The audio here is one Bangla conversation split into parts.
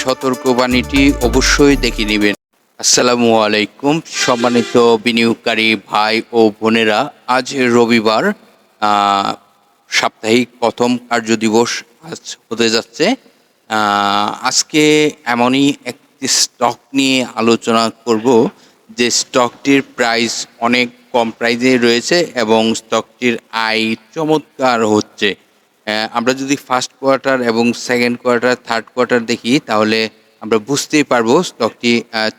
সতর্কবাণীটি অবশ্যই দেখে নেবেন। আসসালামু আলাইকুম, সম্মানিত বিনিয়োগকারী ভাই ও বোনেরা, আজ রবিবার সাপ্তাহিক প্রথম কার্য দিবস আজ হতে যাচ্ছে। আজকে এমনই একটি স্টক নিয়ে আলোচনা করব, যে স্টকটির প্রাইস অনেক কম প্রাইসে রয়েছে এবং স্টকটির আয় চমৎকার হচ্ছে। আমরা যদি ফার্স্ট কোয়ার্টার এবং সেকেন্ড কোয়ার্টার থার্ড কোয়ার্টার দেখি, তাহলে আমরা বুঝতেই পারব স্টকটি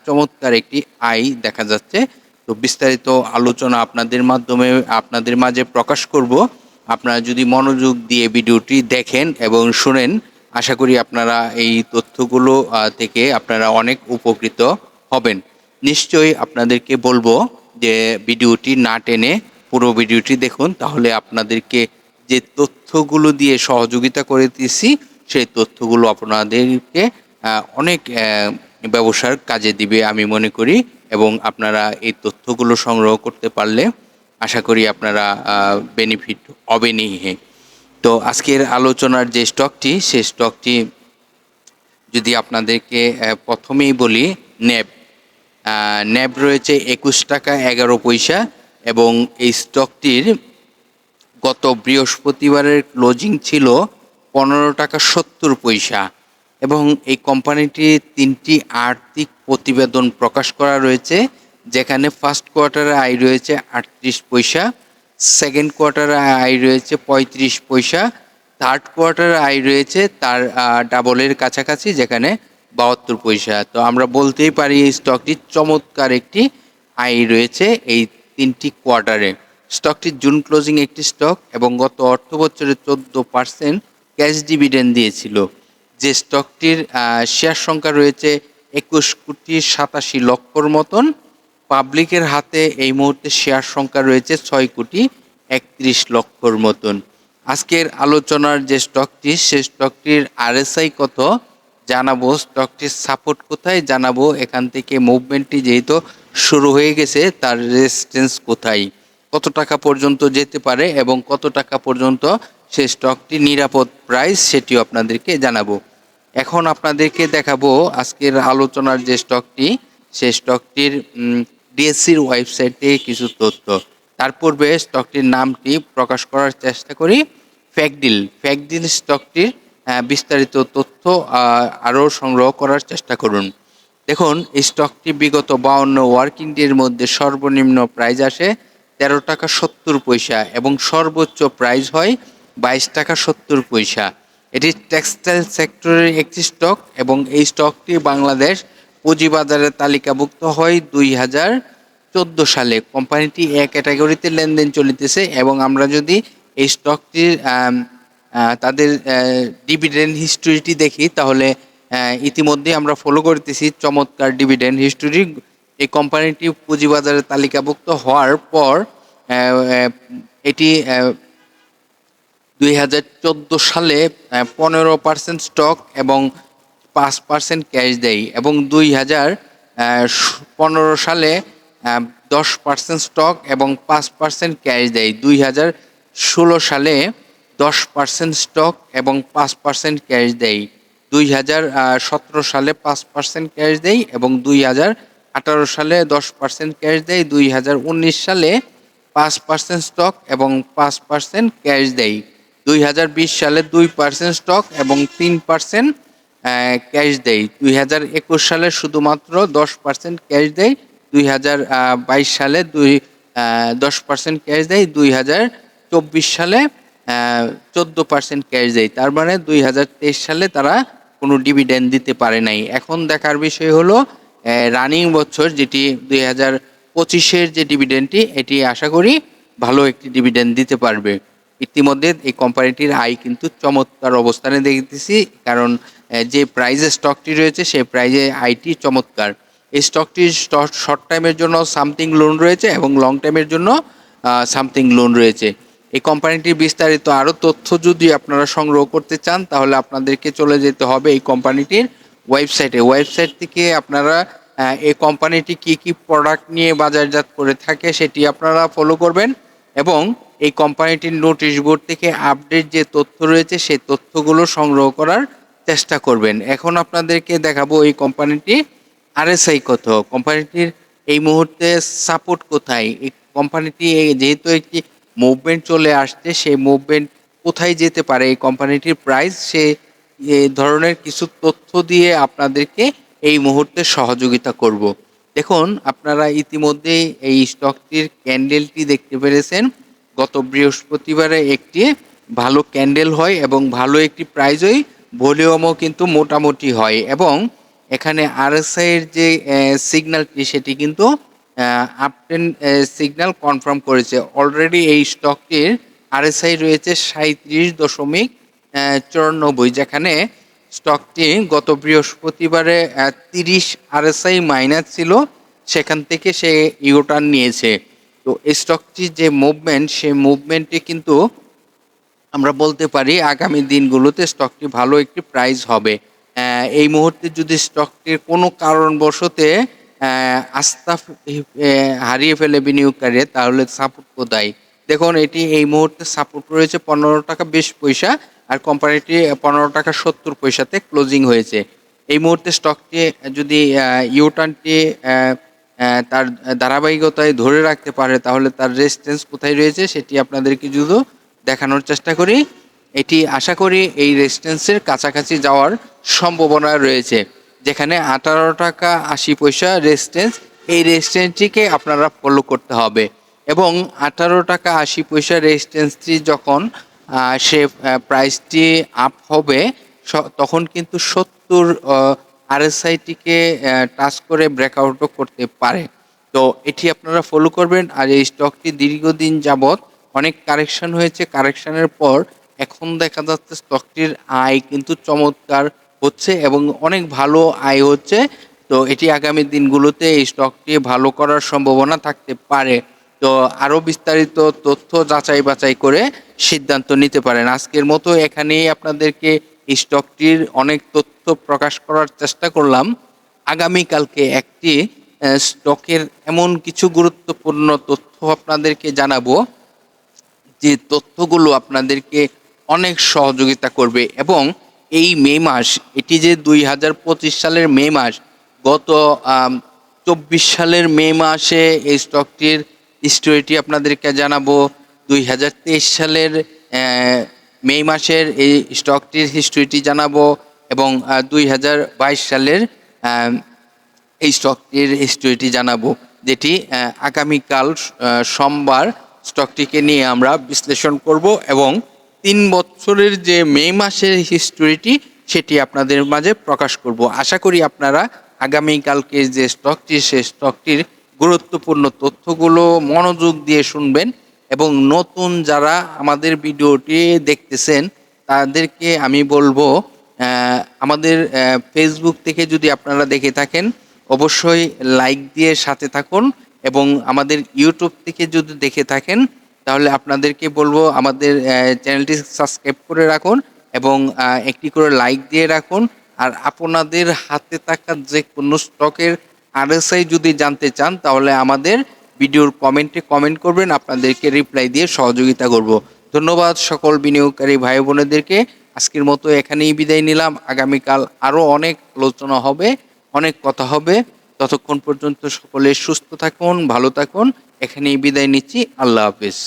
চমৎকার একটি আয় দেখা যাচ্ছে। তো বিস্তারিত আলোচনা আপনাদের মাধ্যমে, আপনাদের মাঝে প্রকাশ করব। আপনারা যদি মনোযোগ দিয়ে ভিডিওটি দেখেন এবং শুনেন, আশা করি আপনারা এই তথ্যগুলো থেকে আপনারা অনেক উপকৃত হবেন। নিশ্চয়ই আপনাদেরকে বলব যে ভিডিওটি না টেনে পুরো ভিডিওটি দেখুন, তাহলে আপনাদেরকে যে তথ্যগুলো দিয়ে সহযোগিতা করে দিয়েছি সেই তথ্যগুলো আপনাদেরকে অনেক ব্যবসার কাজে দিবে আমি মনে করি এবং আপনারা এই তথ্যগুলো সংগ্রহ করতে পারলে আশা করি আপনারা বেনিফিট হবেনই তো আজকের আলোচনার যে স্টকটি সেই স্টকটি যদি আপনাদেরকে প্রথমেই বলি ন্যাব ন্যাব রয়েছে একুশ টাকা এগারো পয়সা এবং এই স্টকটির গত বৃহস্পতিবারের ক্লোজিং ছিল পনেরো টাকা সত্তর পয়সা এবং এই কোম্পানিটির তিনটি আর্থিক প্রতিবেদন প্রকাশ করা রয়েছে, যেখানে ফার্স্ট কোয়ার্টারে আয় রয়েছে আটত্রিশ পয়সা সেকেন্ড কোয়ার্টারে আয় রয়েছে পঁয়ত্রিশ পয়সা থার্ড কোয়ার্টারে আয় রয়েছে তার ডাবলের কাছাকাছি, যেখানে বাহাত্তর পয়সা। তো আমরা বলতেই পারি এই স্টকটি চমৎকার একটি আয় রয়েছে এই তিনটি কোয়ার্টারে স্টকটি জুন ক্লোজিং একটি স্টক এবং গত অর্থ বছরে চোদ্দ পার্সেন্ট ক্যাশ ডিভিডেন্ড দিয়েছিল। যে স্টকটির শেয়ার সংখ্যা রয়েছে একুশ কোটি সাতাশি লক্ষর মতন। পাবলিকের হাতে এই মুহূর্তে শেয়ার সংখ্যা রয়েছে ছয় কোটি একত্রিশ লক্ষর মতন। আজকের আলোচনার যে স্টকটি, সে স্টকটির আরএসআই কত জানাব, স্টকটির সাপোর্ট কোথায় জানাব, এখান থেকে মুভমেন্টটি যেহেতু শুরু হয়ে গেছে, তার রেজিস্ট্যান্স কোথায়? কত টাকা পর্যন্ত যেতে পারে এবং কত টাকা পর্যন্ত সে স্টকটি নিরাপদ প্রাইস সেটিও আপনাদেরকে জানাব। এখন আপনাদেরকে দেখাবো আজকের আলোচনার যে স্টকটি সে স্টকটির ডিএসসির ওয়েবসাইটে কিছু তথ্য। তার পূর্বে স্টকটির নামটি প্রকাশ করার চেষ্টা করি। ফ্যাকডিল ফ্যাকডিল স্টকটির বিস্তারিত তথ্য আরও সংগ্রহ করার চেষ্টা করুন। দেখুন, এই স্টকটি বিগত বাউন্ন ওয়ার্কিং ডের মধ্যে সর্বনিম্ন প্রাইস আসে তেরো টাকা সত্তর পয়সা এবং সর্বোচ্চ প্রাইস হয় বাইশ টাকা সত্তর পয়সা। এটি টেক্সটাইল সেক্টরের একটি স্টক এবং এই স্টকটি বাংলাদেশ পুঁজিবাজারে তালিকাভুক্ত হয় দুই হাজার চোদ্দ সালে। কোম্পানিটি এক ক্যাটাগরিতে লেনদেন চলিতেছে এবং আমরা যদি এই স্টকটির তাদের ডিভিডেন্ড হিস্টোরিটি দেখি, তাহলে ইতিমধ্যে আমরা ফলো করতেছি চমৎকার ডিভিডেন্ড হিস্টোরি এই কোম্পানিটি পুঁজিবাজারে তালিকাভুক্ত হওয়ার পর এটি দুই হাজার চোদ্দ সালে পনেরো পার্সেন্ট স্টক এবং পাঁচ পার্সেন্ট ক্যাশ দেয় এবং দুই হাজার পনেরো সালে দশ পার্সেন্ট স্টক এবং পাঁচ পার্সেন্ট ক্যাশ দেয়। দুই হাজার ষোলো সালে দশ পার্সেন্ট স্টক এবং পাঁচ পার্সেন্ট ক্যাশ দেয়। দুই হাজার সতেরো সালে পাঁচ পার্সেন্ট ক্যাশ দেয় এবং দুই হাজার আঠারো সালে দশ পার্সেন্ট ক্যাশ দেয়, দুই হাজার উনিশ সালে পাঁচ পার্সেন্ট স্টক এবং পাঁচ পার্সেন্ট ক্যাশ দেয়। দুই হাজার বিশ সালে দুই পার্সেন্ট স্টক এবং তিন পার্সেন্ট ক্যাশ দেয়। দুই হাজার একুশ সালে শুধুমাত্র দশ পার্সেন্ট ক্যাশ দেয়, দুই হাজার বাইশ সালে দুই দশ পার্সেন্ট ক্যাশ দেয়, দুই হাজার চব্বিশ সালে চোদ্দ পার্সেন্ট ক্যাশ দেয়। তার মানে দুই হাজার তেইশ সালে তারা কোনো ডিভিডেন্ড দিতে পারে নাই। এখন দেখার বিষয় হলো রানিং বছর যেটি দুই হাজার পঁচিশের যে ডিভিডেন্ডটি এটি আশা করি ভালো একটি ডিভিডেন্ড দিতে পারবে। ইতিমধ্যে এই কোম্পানিটির আয় কিন্তু চমৎকার অবস্থানে দেখতেছি, কারণ যে প্রাইজে স্টকটি রয়েছে, সেই প্রাইজে আইটি চমৎকার। এই স্টকটির শর্ট টাইমের জন্য সামথিং লোন রয়েছে এবং লং টাইমের জন্য সামথিং লোন রয়েছে। এই কোম্পানিটির বিস্তারিত আরও তথ্য যদি আপনারা সংগ্রহ করতে চান, তাহলে আপনাদেরকে চলে যেতে হবে এই কোম্পানিটির ওয়েবসাইটে ওয়েবসাইট থেকে আপনারা এই কোম্পানিটি কি কি প্রোডাক্ট নিয়ে বাজারজাত করে থাকে সেটি আপনারা ফলো করবেন এবং এই কোম্পানিটির নোটিশ বোর্ড থেকে আপডেট যে তথ্য রয়েছে সেই তথ্যগুলো সংগ্রহ করার চেষ্টা করবেন। এখন আপনাদেরকে দেখাবো এই কোম্পানিটি আরএসআই কত। কোম্পানিটির এই মুহূর্তে সাপোর্ট কোথায়? এই কোম্পানিটি যেহেতু একটি মুভমেন্ট চলে আসছে, সেই মুভমেন্ট কোথায় যেতে পারে? এই কোম্পানিটির প্রাইস সে এই ধরনের কিছু তথ্য দিয়ে আপনাদেরকে এই মুহূর্তে সহযোগিতা করব। দেখুন, আপনারা ইতিমধ্যেই এই স্টকটির ক্যান্ডেলটি দেখতে পেরেছেন। গত বৃহস্পতিবারে একটি ভালো ক্যান্ডেল হয় এবং ভালো একটি প্রাইজই ভলিউমও কিন্তু মোটামুটি হয় এবং এখানে আরএসআই এর যে সিগন্যালটি সেটি কিন্তু আপটেন সিগন্যাল কনফার্ম করেছে। অলরেডি এই স্টকটির আরএসআই রয়েছে সাঁত্রিশ দশমিক চুরানব্বই, যেখানে স্টকটি গত বৃহস্পতিবারে তিরিশ আরএসআই মাইনাস ছিল, সেখান থেকে সে ইউটার্ন নিয়েছে। তো এই স্টকটি যে মুভমেন্ট সেই মুভমেন্টে কিন্তু আমরা বলতে পারি, আগামী দিনগুলোতে স্টকটি ভালো একটি প্রাইস হবে। এই মুহূর্তে যদি স্টকটির কোনো কারণবশতে আস্থা হারিয়ে ফেলে বিনিয়োগকারী তাহলে সাপোর্ট কোথায়? দেখুন, এটি এই মুহূর্তে সাপোর্ট রয়েছে পনেরো টাকা বিশ পয়সা আর কোম্পানিটি পনেরো টাকা সত্তর পয়সাতে ক্লোজিং হয়েছে। এই মুহূর্তে স্টকটি যদি ইউটার্নটি তার ধারাবাহিকতায় ধরে রাখতে পারে, তাহলে তার রেজিস্ট্যান্স কোথায় রয়েছে সেটি আপনাদেরকে যদি দেখানোর চেষ্টা করি। এটি আশা করি এই রেজিস্ট্যান্সের কাছাকাছি যাওয়ার সম্ভাবনা রয়েছে। যেখানে আঠারো টাকা আশি পয়সা রেজিস্ট্যান্স এই রেজিস্ট্যান্সটিকে আপনারা ফলো করতে হবে। এবং আঠারো টাকা আশি পয়সা রেজিস্ট্যান্সটি যখন সে প্রাইসটি আপ হবে তখন কিন্তু সত্তর আরএসআইটিকে টাচ করে ব্রেকআউটও করতে পারে। তো এটি আপনারা ফলো করবেন। আর এই স্টকটি দীর্ঘদিন যাবৎ অনেক কারেকশন হয়েছে। কারেকশনের পর এখন দেখা যাচ্ছে স্টকটির আয় কিন্তু চমৎকার হচ্ছে এবং অনেক ভালো আয় হচ্ছে। তো এটি আগামী দিনগুলোতে এই স্টকটি ভালো করার সম্ভাবনা থাকতে পারে। তো আরও বিস্তারিত তথ্য যাচাই বাছাই করে সিদ্ধান্ত নিতে পারেন। আজকের মতো এখানেই আপনাদেরকে স্টকটির অনেক তথ্য প্রকাশ করার চেষ্টা করলাম। আগামীকালকে একটি স্টকের এমন কিছু গুরুত্বপূর্ণ তথ্য আপনাদেরকে জানাব, যে তথ্যগুলো আপনাদেরকে অনেক সহযোগিতা করবে এবং এই মে মাস, এটি যে দুই হাজার পঁচিশ সালের মে মাস, গত চব্বিশ সালের মে মাসে এই স্টকটির স্টোরিটি আপনাদেরকে জানাব। দুই হাজার তেইশ সালের মে মাসের এই স্টকটির হিস্ট্রিটি জানাব এবং দুই হাজার বাইশ সালের এই স্টকটির হিস্ট্রিটি জানাব। যেটি আগামীকাল সোমবার স্টকটিকে নিয়ে আমরা বিশ্লেষণ করব এবং তিন বছরের যে মে মাসের হিস্ট্রিটি সেটি আপনাদের মাঝে প্রকাশ করব। আশা করি আপনারা আগামীকালকে যে স্টকটি, সে স্টকটির গুরুত্বপূর্ণ তথ্যগুলো মনোযোগ দিয়ে শুনবেন এবং নতুন যারা আমাদের ভিডিওটি দেখতেছেন, তাদেরকে আমি বলব আমাদের ফেসবুক থেকে যদি আপনারা দেখে থাকেন, অবশ্যই লাইক দিয়ে সাথে থাকুন এবং আমাদের ইউটিউব থেকে যদি দেখে থাকেন, তাহলে আপনাদেরকে বলব আমাদের চ্যানেলটি সাবস্ক্রাইব করে রাখুন এবং একটি করে লাইক দিয়ে রাখুন। আর আপনাদের হাতে থাকা যে কোনো স্টকের আরএসআই যদি জানতে চান, তাহলে আমাদের ভিডিওর কমেন্টে কমেন্ট করবেন, আপনাদেরকে রিপ্লাই দিয়ে সহযোগিতা করব। ধন্যবাদ সকল বিনিয়োগকারী ভাই বোনেদেরকে। আজকের মতো এখানেই বিদায় নিলাম। আগামীকাল আরও অনেক আলোচনা হবে, অনেক কথা হবে। ততক্ষণ পর্যন্ত সকলে সুস্থ থাকুন, ভালো থাকুন। এখানেই বিদায় নিচ্ছি। আল্লাহ হাফিজ।